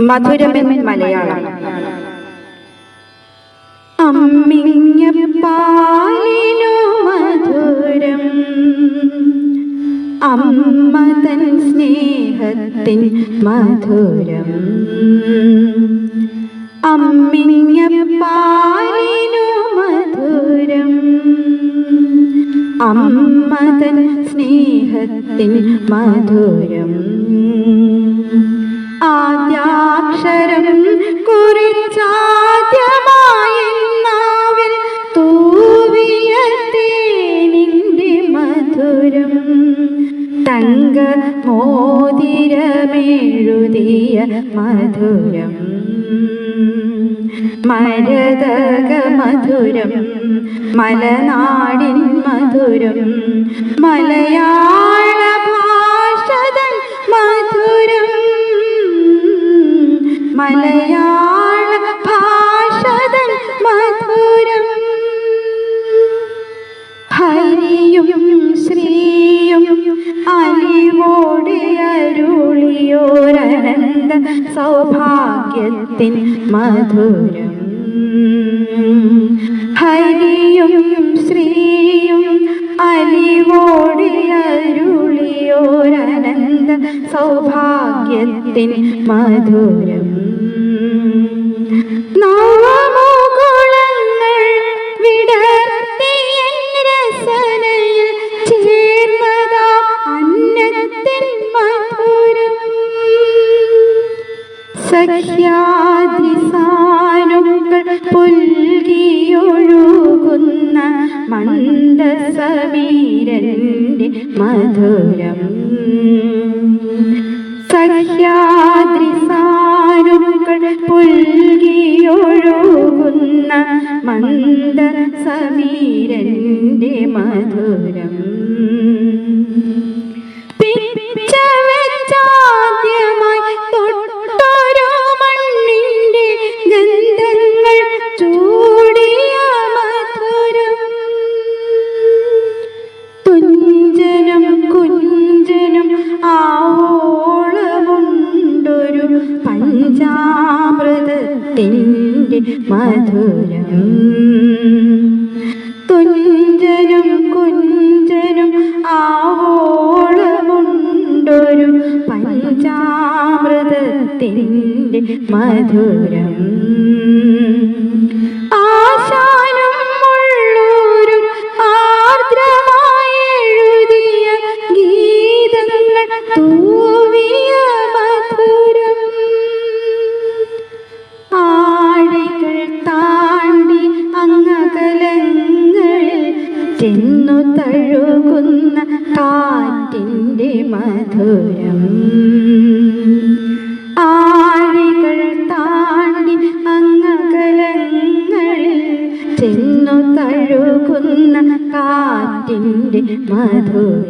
മധുരമെന്ന് മലയാളം. അമ്മിഞ്ഞ പാലിനു മധുരം. അമ്മ തൻ സ്നേഹത്തിൻ മധുരം. അമ്മിഞ്ഞ പാലിനു മധുരം. അമ്മ തൻ സ്നേഹത്തിൻ മധുരം. ആദ്യാക്ഷരം കുറിച്ചാദ്യമായി നാവിൽ തൂവിയ തേനിന്റെ മധുരം. തങ്ക മോതിരമെഴുതിയ മധുരം. മരതക മധുരം മലനാടിൻ മധുരം മലയാള മലയാള ഭാഷതൻ മധുരം. ഹരിയും ശ്രീയും അലിവോടെ അരുളിയോരനന്ത സൗഭാഗ്യത്തിൻ മധുരം. ഹരിയും ശ്രീയും അലിവോടെ അരുളിയോരനന്ത സൗഭാഗ്യത്തിൻ മധുരം. സഖ്യാതിസാനുകൾ പുൽകിയൊഴുകുന്ന മന്ദസമീരന്റെ മധുരം. സഖ്യാദ്രിസാനുകൾ പുൽകിയൊഴുകുന്ന മന്ദസമീരന്റെ മധുരം. തുഞ്ചനും കുഞ്ചനം ആവോളമുണ്ടൊരു പഞ്ചാമൃതത്തിന്റെ മധുരം. തുഞ്ചനം കുഞ്ചനം ആവോളമുണ്ടൊരു പഞ്ചാമൃതത്തിന്റെ മധുരം. തഴുകുന്ന കാറ്റിന്റെ മധുരം. ആഴികൾ താണ്ടി അങ്ങകലങ്ങളിൽ ചെന്നു തഴുകുന്ന കാറ്റിന്റെ മധുരം.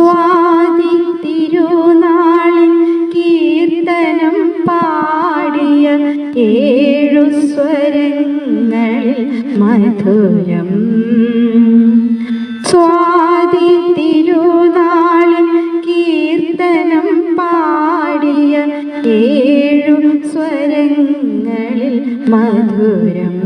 സ്വാതി തിരുനാളിൽ കീർത്തനം പാടിയ ഏഴു സ്വരങ്ങളിൽ മധുരം. സ്വാതി തിരുനാളിൽ കീർത്തനം പാടിയ ഏഴു സ്വരങ്ങളിൽ മധുരം.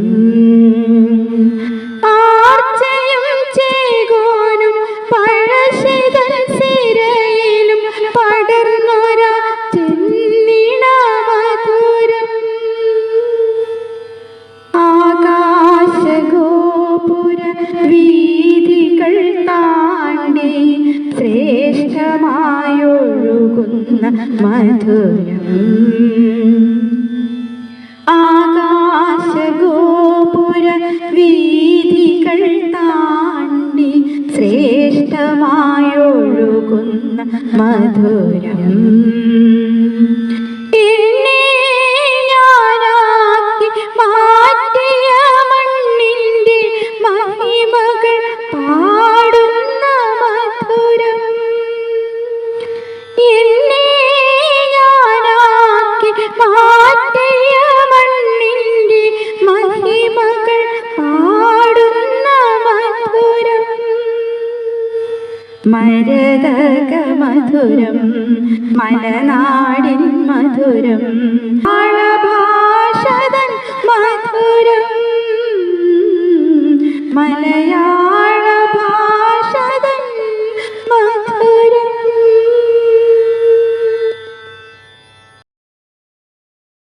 മധുരം ആകാശഗോപുര വീതികൾ താണ്ടി ശ്രേഷ്ഠമായൊഴുകുന്ന മധുരം. പാടുന്ന മധുരം. മരതക മധുരം മലനാടിൻ മധുരം മധുരം. മലയാ